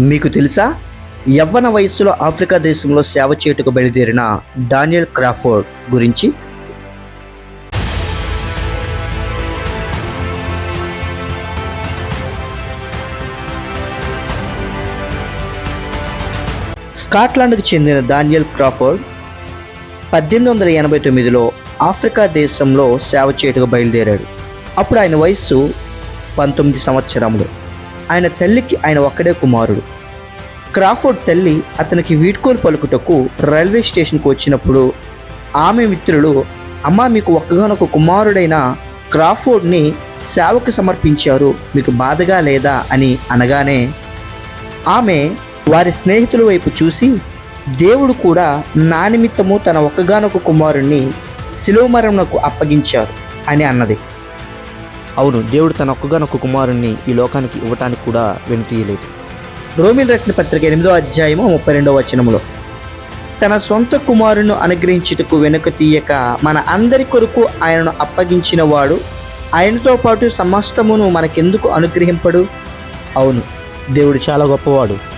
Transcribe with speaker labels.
Speaker 1: మీకు తెలుసా? యవ్వన వయస్సులో ఆఫ్రికా దేశంలో సేవ చేయుటకు బయలుదేరిన డానియల్ క్రాఫోర్డ్ గురించి స్కాట్లాండ్కు చెందిన డానియల్ క్రాఫోర్డ్ పద్దెనిమిది వందల ఎనభై తొమ్మిదిలో ఆఫ్రికా దేశంలో సేవ చేయుటకు బయలుదేరాడు. అప్పుడు ఆయన వయస్సు పంతొమ్మిది సంవత్సరములు. ఆయన తల్లికి ఆయన ఒక్కడే కుమారుడు. క్రాఫోర్డ్ తల్లి అతనికి వీడ్కోలు పలుకుటకు రైల్వే స్టేషన్కు వచ్చినప్పుడు ఆమె మిత్రులు అమ్మ మీకు ఒక్కగానొక కుమారుడైన క్రాఫోర్డ్ని సేవకు సమర్పించారు మీకు బాధగా లేదా? అని అనగానే ఆమె వారి స్నేహితుల వైపు చూసి దేవుడు కూడా నా నిమిత్తము తన ఒక్కగానొక కుమారుణ్ణి శిలువమరణకు అప్పగించారు అని అన్నది.
Speaker 2: అవును దేవుడు తన ఒక్కగానొక్క కుమారుణ్ణి ఈ లోకానికి ఇవ్వటానికి కూడా వెనుతీయలేదు.
Speaker 1: రోమిల్ రాసిన పత్రిక ఎనిమిదో అధ్యాయము ముప్పై రెండవ వచనములో తన సొంత కుమారును అనుగ్రహించుటకు వెనుక తీయక మన అందరి కొరకు ఆయనను అప్పగించిన వాడు ఆయనతో పాటు సమస్తమును మనకెందుకు అనుగ్రహింపడు?
Speaker 2: అవును దేవుడు చాలా గొప్పవాడు.